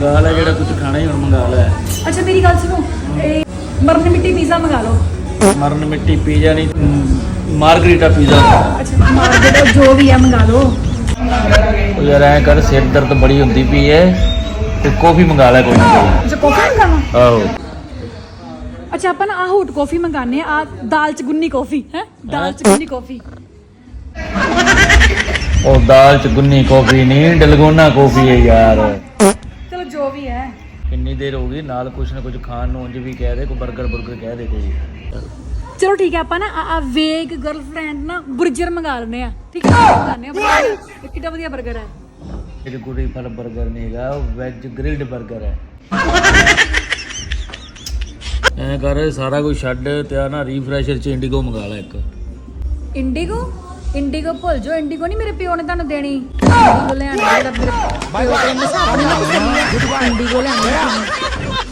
ਮੰਗਾ ਲੈ ਜਿਹੜਾ ਕੁਝ ਖਾਣਾ ਹੀ ਹੁਣ ਮੰਗਾ ਲੈ। ਅੱਛਾ ਮੇਰੀ ਗੱਲ ਸੁਣੋ ਇਹ ਮਰਨ ਮਿੱਟੀ ਪੀਜ਼ਾ ਮੰਗਾ ਲਓ। ਮਰਨ ਮਿੱਟੀ ਪੀਜ਼ਾ ਨਹੀਂ ਮਾਰਗਰੀਟਾ ਪੀਜ਼ਾ ਅੱਛਾ ਮਾਰ ਦੇ ਜੋ ਵੀ ਹੈ ਮੰਗਾ ਲਓ। ਉਹ ਯਾਰ ਐ ਕਰ ਸਿਰ ਦਰਦ ਬੜੀ ਹੁੰਦੀ ਪਈ ਐ ਤੇ ਕੌਫੀ ਮੰਗਾ ਲੈ ਕੋਈ ਨਾ ਕੋਈ। ਅੱਛਾ ਕਾਫੀ ਮੰਗਾਵਾ? ਆਹੋ। ਅੱਛਾ ਆਪਾਂ ਨਾ ਆਹ ਹੌਟ ਕਾਫੀ ਮੰਗਾਨੇ ਆ ਆਹ ਦਾਲ ਚ ਗੁੰਨੀ ਕਾਫੀ ਹੈ? ਦਾਲ ਚ ਗੁੰਨੀ ਕਾਫੀ ਉਹ ਦਾਲ ਚ ਗੁੰਨੀ ਕੌਫੀ ਨਹੀਂ ਡਲਗੋਨਾ ਕੌਫੀ ਹੈ ਯਾਰ। ਜੋ ਵੀ ਹੈ। ਕਿੰਨੀ ਦੇਰ ਹੋ ਗਈ ਨਾਲ ਕੁਛ ਨਾ ਕੁਛ ਖਾਣ ਨੂੰ ਉਂਝ ਵੀ ਕਹਿ ਦੇ ਕੋਈ 버ਗਰ 버ਗਰ ਕਹਿ ਦੇ ਕੋਈ। ਚਲੋ ਠੀਕ ਹੈ ਆਪਾਂ ਨਾ ਆ- ਆ ਵੇਗ ਗਰਲਫ੍ਰੈਂਡ ਨਾ ਬਰਜਰ ਮੰਗਾ ਲੈਨੇ ਆ। ਠੀਕ ਹੈ ਮੰਗਾਨੇ ਆ burger। ਇਹ ਕਿੱਡਾ ਵਧੀਆ 버ਗਰ ਹੈ। ਇਹ ਗੁਰੀ ਪਰ 버ਗਰ ਨਹੀਂ ਹੈਗਾ ਵੈਜ ਗ੍ਰਿਲਡ 버ਗਰ ਹੈ। ਐ ਕਰ ਸਾਰਾ ਕੁਝ ਛੱਡ ਤੇ ਆ ਨਾ ਰੀਫਰੈਸ਼ਰ ਚ ਇੰਡੀਗੋ ਮੰਗਾ ਲੈ ਇੱਕ। ਇੰਡੀਗੋ ਇੰਡੀਗੋ ਭੁੱਲ ਜਾਓ ਇੰਡੀਗੋ ਨਹੀਂ ਮੇਰੇ ਪਿਓ ਨੇ ਤੁਹਾਨੂੰ ਦੇਣੀ ਇੰਡੀਗੋ ਲੈਣ ਜਿਹੜਾ ਮੇਰੇ ਪਿਓ ਹਿਸਾਬ ਨਾਲ ਇੰਡੀਗੋ ਲੈਣੀ